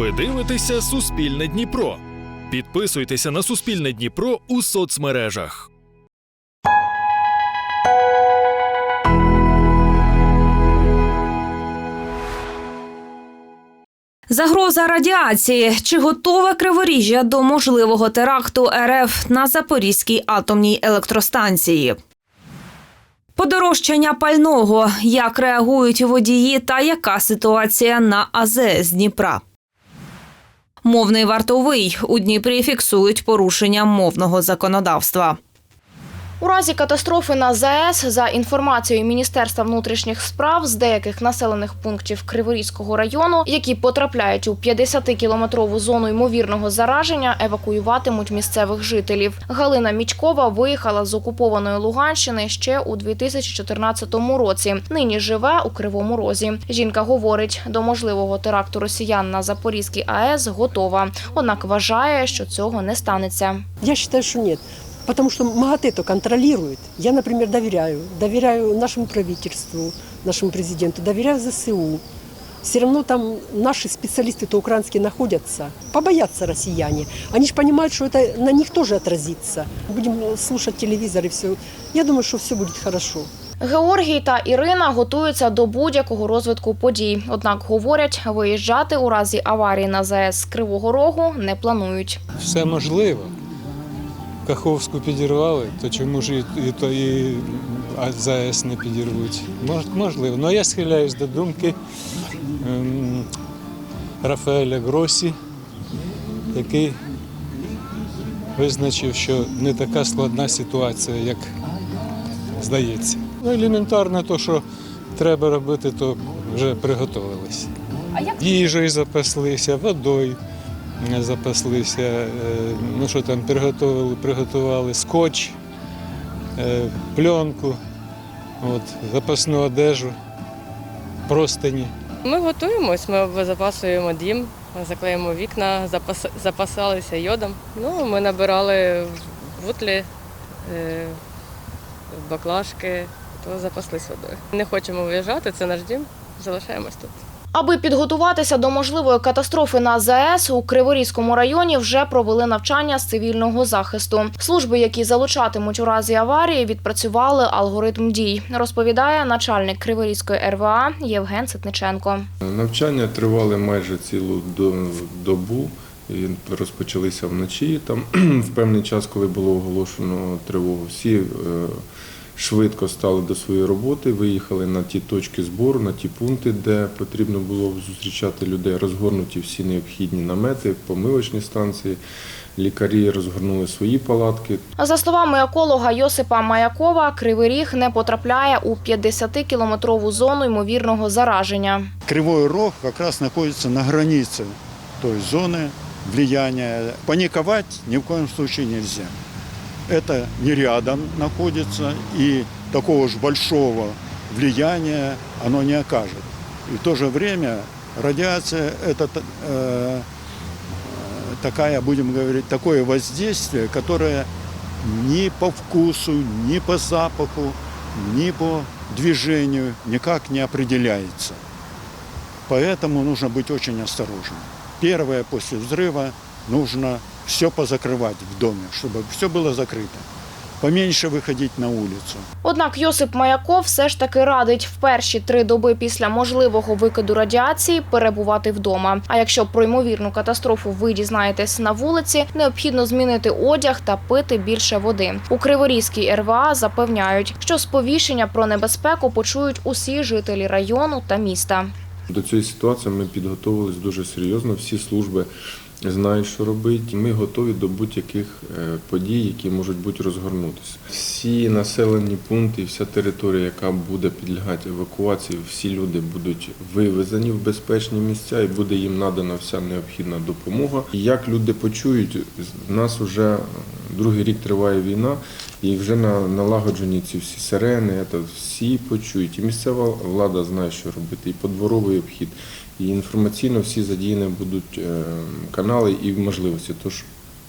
Ви дивитеся Суспільне Дніпро. Підписуйтеся на Суспільне Дніпро у соцмережах. Загроза радіації. Чи готове Криворіжжя до можливого теракту РФ на Запорізькій атомній електростанції? Подорожчання пального. Як реагують водії та яка ситуація на АЗС Дніпра? Мовний вартовий. У Дніпрі фіксують порушення мовного законодавства. У разі катастрофи на ЗАЕС, за інформацією Міністерства внутрішніх справ, з деяких населених пунктів Криворізького району, які потрапляють у 50-кілометрову зону ймовірного зараження, евакуюватимуть місцевих жителів. Галина Мічкова виїхала з окупованої Луганщини ще у 2014 році. Нині живе у Кривому Розі. Жінка говорить, до можливого теракту росіян на Запорізькій АЕС готова. Однак вважає, що цього не станеться. Я считаю, что нет Потому что МАГАТЭ это контролирует. Я, например, доверяю. Доверяю нашему правительству, нашему президенту, доверяю ЗСУ. Все равно там наши специалисты-то украинские находятся. Побоятся россияне. Они же понимают, что это на них тоже отразится. Будем слушать телевизор и все. Я думаю, что все будет хорошо. Георгій та Ірина готуються до будь-якого розвитку подій. Однак говорять, виїжджати у разі аварії на ЗАЕС з Кривого Рогу не планують. все можливо. Каховську підірвали, то чому ж і, і, то і ЗАЕС не підірвуть? Мож, можливо. Ну я схиляюсь до думки ем, Рафаеля Гросі, який визначив, що не така складна ситуація, як здається. Ну, елементарно, то, що треба робити, то вже приготувалися. Їжею запаслися, водою запаслися. е, Ну що там приготували, приготували скотч, е, пленку, от, запасну одежу, простині. Ми готуємось, ми обезопасуємо дім, заклеїмо вікна, запас, запасалися йодом. Ну, ми набирали бутлі, е, баклажки, то запаслись водою. Не хочемо виїжджати, це наш дім, залишаємось тут. Аби підготуватися до можливої катастрофи на ЗАЕС, у Криворізькому районі вже провели навчання з цивільного захисту. Служби, які залучатимуть у разі аварії, відпрацювали алгоритм дій, розповідає начальник Криворізької РВА Євген Ситниченко. Навчання тривали майже цілу добу. І розпочалися вночі. Там в певний час, коли було оголошено тривогу, всі е, швидко стали до своєї роботи, виїхали на ті точки збору, на ті пункти, де потрібно було зустрічати людей, розгорнуті всі необхідні намети, помивочні станції. Лікарі розгорнули свої палатки, За словами еколога Йосипа Маякова, Кривий Ріг не потрапляє у 50-кілометрову зону ймовірного зараження. Кривой Рог как раз находится на границе той зоны влияния. Паниковать ни в коем случае нельзя. Это не рядом находится, и такого же большого влияния оно не окажет. И в то же время радиация – это э, такая, будем говорить, такое воздействие, которое ни по вкусу, ни по запаху, ни по движению никак не определяется. Поэтому нужно быть очень осторожным. Первое после взрыва нужно все позакрывать в доме, чтобы все было закрыто. Поменьше выходить на улицу. Однак Йосип Маяков все ж таки радить в перші три доби після можливого викиду радіації перебувати вдома. А якщо про ймовірну катастрофу ви дізнаєтесь на вулиці, необхідно змінити одяг та пити більше води. У Криворізькій РВА запевняють, що сповіщення про небезпеку почують усі жителі району та міста. До цієї ситуації ми підготувалися дуже серйозно. Всі служби знають, що робити. Ми готові до будь-яких е, подій, які можуть бути розгорнутися. Всі населені пункти, вся територія, яка буде підлягати евакуації, всі люди будуть вивезені в безпечні місця і буде їм надана вся необхідна допомога. Як люди почують, в нас вже другий рік триває війна, і вже на- налагоджені ці всі сирени, це всі почують. І місцева влада знає, що робити, і подворовий обхід, і інформаційно всі задіяні будуть е, канали і можливості. Тож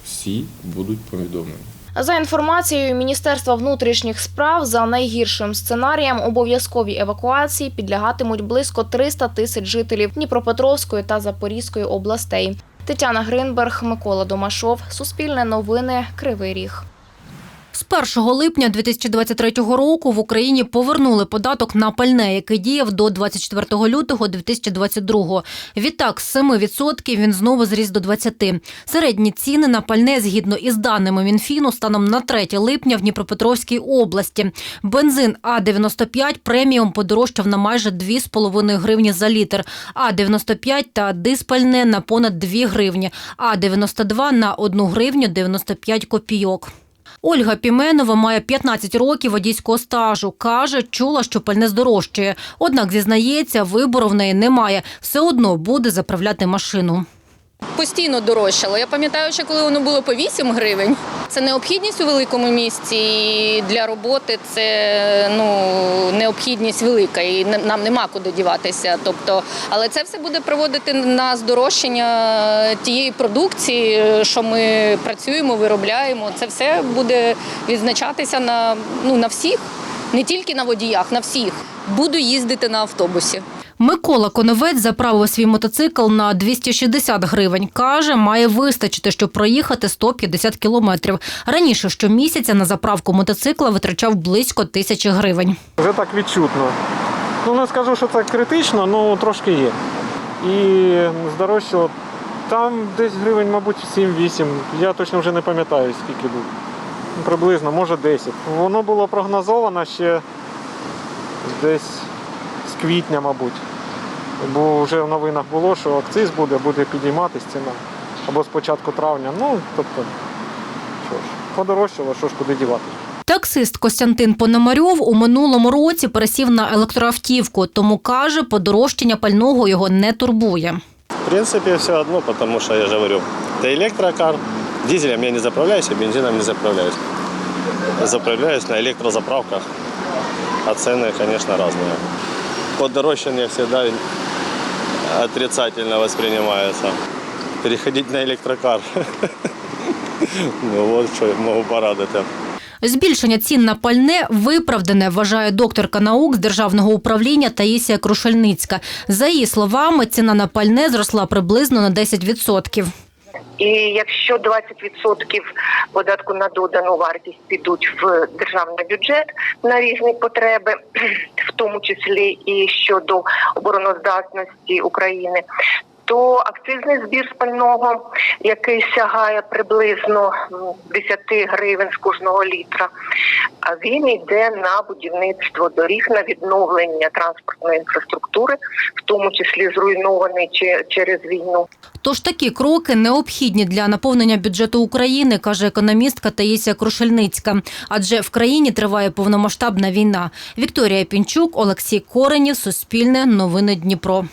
всі будуть повідомлені. За інформацією Міністерства внутрішніх справ, за найгіршим сценарієм обов'язковій евакуації підлягатимуть близько 300 тисяч жителів Дніпропетровської та Запорізької областей. Тетяна Гринберг, Микола Домашов, Суспільне новини, Кривий Ріг. З 1 липня 2023 року в Україні повернули податок на пальне, який діяв до 24 лютого 2022. Відтак, з 7% він знову зріс до 20%. Середні ціни на пальне, згідно із даними Мінфіну, станом на 3 липня в Дніпропетровській області. Бензин А95 преміум подорожчав на майже 2,5 гривні за літр, А95 та диспальне на понад 2 гривні, А92 на 1 гривню 95 копійок. Ольга Піменова має 15 років водійського стажу. Каже, чула, що пальне здорожчає. Однак зізнається, вибору в неї немає. Все одно буде заправляти машину. Постійно дорожчало. Я пам'ятаю, що коли воно було по 8 гривень, це необхідність у великому місті і для роботи. Це ну необхідність велика, і нам нема куди діватися. Тобто, але це все буде приводити на здорожчання тієї продукції, що ми працюємо, виробляємо. Це все буде відзначатися на ну на всіх, не тільки на водіях, на всіх. Буду їздити на автобусі. Микола Коновець заправив свій мотоцикл на 260 гривень. Каже, має вистачити, щоб проїхати 150 кілометрів. Раніше щомісяця на заправку мотоцикла витрачав близько тисячі гривень. Вже так відчутно. Ну не скажу, що це критично, але трошки є. І здорожчало там десь гривень, мабуть, 7-8. Я точно вже не пам'ятаю, скільки був. Ну, Приблизно, може 10. Воно було прогнозовано ще десь з квітня, мабуть. Бо вже в новинах було, що акциз буде, буде підійматись ціна. Або з початку травня. Ну, тобто, що ж, подорожчало, що ж куди дівати. Таксист Костянтин Пономарьов у минулому році пересів на електроавтівку, тому каже, подорожчання пального його не турбує. В принципе, все одно, потому что, я же говорю, это электрокар. Дизелем я не заправляюсь, а бензином не заправляюсь. Заправляюсь на электрозаправках, а цены, конечно, разные. Подорожчание всегда отрицательно воспринимается. Переходить на электрокар. Ну вот, я можу порадити. Збільшення цін на пальне виправдане, вважає докторка наук з державного управління Таїсія Крушельницька. За її словами, ціна на пальне зросла приблизно на 10%. І якщо 20% податку на додану вартість підуть в державний бюджет на різні потреби, в тому числі і щодо обороноздатності України, то акцизний збір спального, який сягає приблизно м, 10 гривень з кожного літра, а він йде на будівництво доріг, на відновлення транспортної інфраструктури, в тому числі зруйнований че- через війну. Тож такі кроки необхідні для наповнення бюджету України, каже економістка Таїсія Крушельницька. Адже в країні триває повномасштабна війна. Вікторія Пінчук, Олексій Коренів, Суспільне, Новини Дніпро.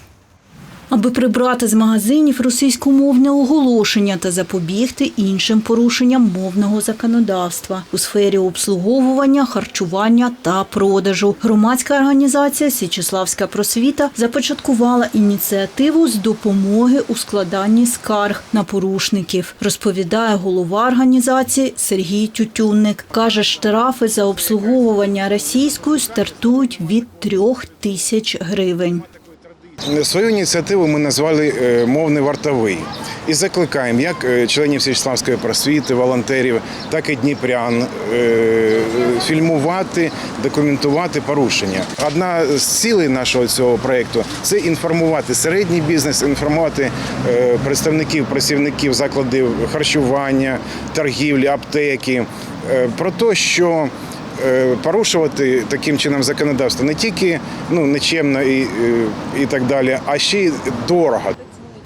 Аби прибрати з магазинів російськомовне оголошення та запобігти іншим порушенням мовного законодавства у сфері обслуговування, харчування та продажу. Громадська організація Січеславська просвіта започаткувала ініціативу з допомоги у складанні скарг на порушників. Розповідає голова організації Сергій Тютюнник. каже, штрафи за обслуговування російською стартують від трьох тисяч гривень. Свою ініціативу ми назвали е, мовний вартовий і закликаємо як е, членів Січславської просвіти, волонтерів, так і дніпрян е, фільмувати, документувати порушення. Одна з цілей нашого цього проєкту – це інформувати середній бізнес, інформувати представників, працівників закладів харчування, торгівлі, аптеки про те, що порушувати таким чином законодавство не тільки ну нечемно і, е, і так далі, а ще й дорого.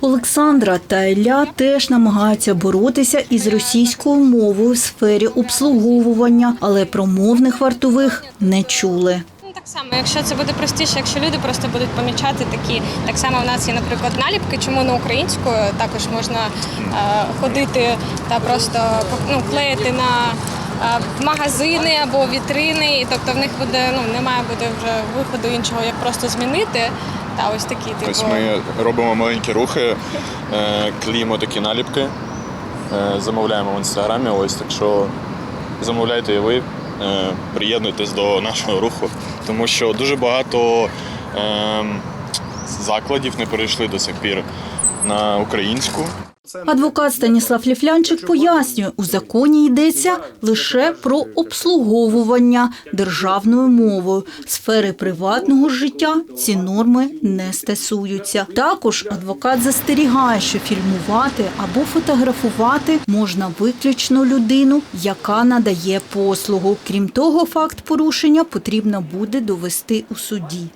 Олександра та Ілля теж намагаються боротися із російською мовою в сфері обслуговування, але про мовних вартових не чули. Ну, Так само, якщо це буде простіше, якщо люди просто будуть помічати такі, так само в нас є, наприклад, наліпки, чому не українською, також можна е, ходити та просто ну, клеїти на е, магазини або вітрини, і тобто в них буде ну немає буде вже виходу іншого, як просто змінити. Та ось такі типу. Ось ми робимо маленькі рухи, е, клеїмо такі наліпки, е, замовляємо в інстаграмі. Ось так що замовляйте і ви, е, приєднуйтесь до нашого руху, тому що дуже багато е, закладів не перейшли до сих пір на українську. Адвокат Станіслав Ліфлянчик пояснює, у законі йдеться лише про обслуговування державною мовою. Сфери приватного життя ці норми не стосуються. Також адвокат застерігає, що фільмувати або фотографувати можна виключно людину, яка надає послугу. Крім того, факт порушення потрібно буде довести у суді.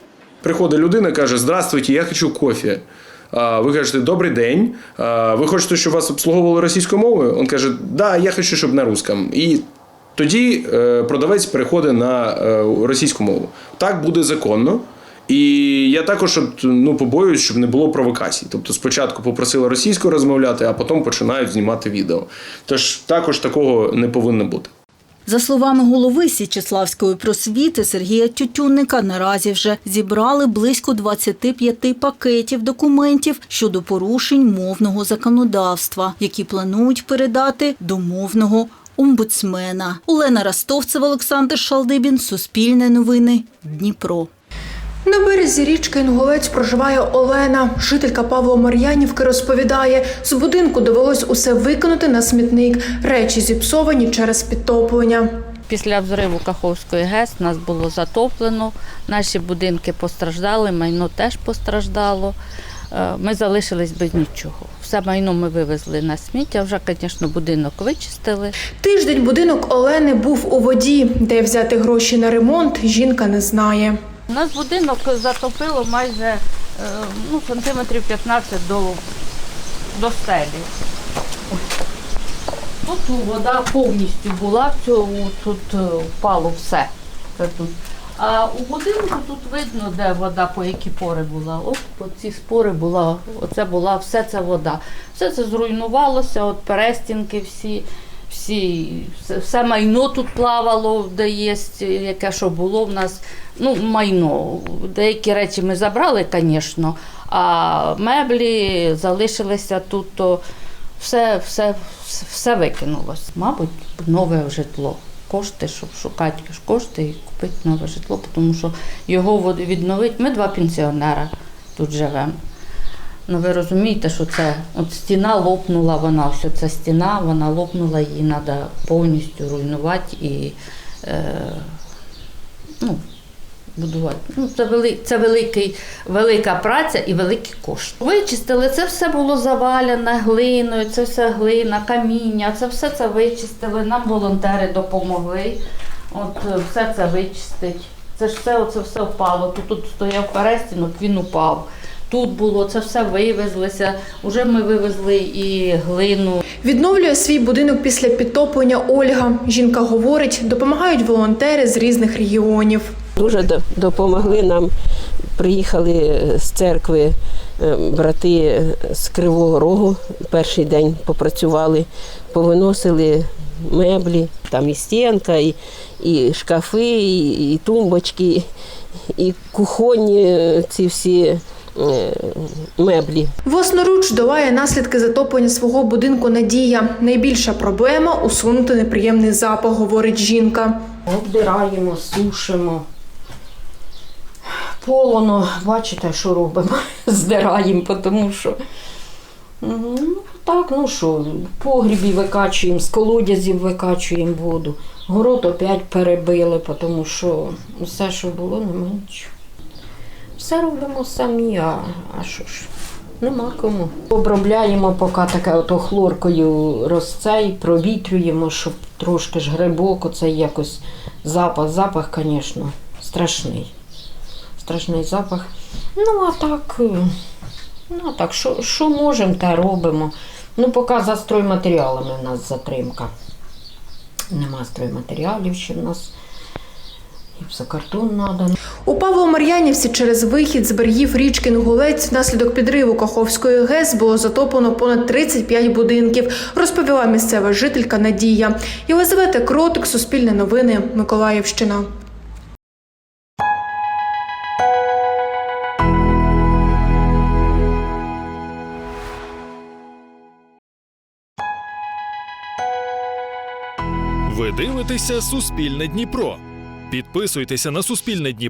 Приходить людина, каже: Здравствуйте, я хочу кофе. Ви кажете, добрий день. Ви хочете, щоб вас обслуговували російською мовою? Він каже, да, я хочу, щоб на русском. І тоді е, продавець переходить на е, російську мову. Так буде законно. І я також ну, побоююсь, щоб не було провокацій. Тобто спочатку попросили російською розмовляти, а потім починають знімати відео. Тож також такого не повинно бути. За словами голови Січеславської просвіти Сергія Тютюнника, наразі вже зібрали близько 25 пакетів документів щодо порушень мовного законодавства, які планують передати до мовного омбудсмена. Олена Ростовцева, Олександр Шалдибін, Суспільне новини, Дніпро. На березі річки Інгулець проживає Олена. Жителька Павло Мар'янівки розповідає, з будинку довелось усе викинути на смітник. Речі зіпсовані через підтоплення. Після взриву Каховської ГЕС нас було затоплено, наші будинки постраждали, майно теж постраждало. Е, Ми залишились без нічого. Все майно ми вивезли на сміття. Вже, звісно, будинок вичистили. Тиждень будинок Олени був у воді. Де взяти гроші на ремонт, жінка не знає. У нас будинок затопило майже е, ну, сантиметрів 15 до, до стелі. Тут вода повністю була, тут е, впало все. А у будинку тут видно, де вода, по які пори була. От по ці спори була, оце була все це вода. Все це зруйнувалося, от перестінки всі, всі, все, майно тут плавало, де є, яке що було в нас. Ну, майно. Деякі речі ми забрали, звісно, а меблі залишилися тут, то все, все, все викинулось. Мабуть, нове житло. Кошти, щоб шукати кошти і купити нове житло, тому що його відновити. Ми два пенсіонера тут живемо. Ну ви розумієте, що це от стіна лопнула, вона ось ця стіна, вона лопнула, її треба повністю руйнувати і е, ну, будувати. Ну, це, вели, це великий, велика праця і великі кошти. Вичистили, це все було завалене глиною, це все глина, каміння, це все це вичистили. Нам волонтери допомогли. От е, все це вичистить. Це ж все, оце все впало. Тут, тут стояв перестінок, він упав. Тут було це все вивезлося. Уже ми вивезли і глину. Відновлює свій будинок після підтоплення Ольга. Жінка говорить, допомагають волонтери з різних регіонів. Дуже допомогли нам. Приїхали з церкви е, брати з Кривого Рогу. Перший день попрацювали, повиносили меблі, там і стінка, і, і шкафи, і, і тумбочки, і кухонні е, ці всі е, меблі. Власноруч долає наслідки затоплення свого будинку Надія. Найбільша проблема усунути неприємний запах, говорить жінка. Обдираємо, сушимо. Полоно, бачите, що робимо? Здираємо, тому що. Ну, так, ну що, погрібі викачуємо, з колодязів викачуємо воду. Город опять перебили, тому що все, що було, нема нічого. Все робимо самі, а, а що ж, нема кому. Обробляємо, поки таке ото хлоркою розцей, провітрюємо, щоб трошки ж грибок, оце якось запах. Запах, звісно, страшний. Страшний запах. Ну, а так, е, ну, а так, що, що можемо, те робимо. Ну, поки за стройматеріалами в нас затримка. Нема стройматеріалів ще в нас. Гіпсокартон треба. У Павло-Мар'янівці через вихід з берегів річки Інгулець внаслідок підриву Каховської ГЕС було затоплено понад 35 будинків, розповіла місцева жителька Надія. Єлизавета Кротик, Суспільне новини, Миколаївщина. Ви дивитеся Суспільне Дніпро. Підписуйтеся на Суспільне Дніпро.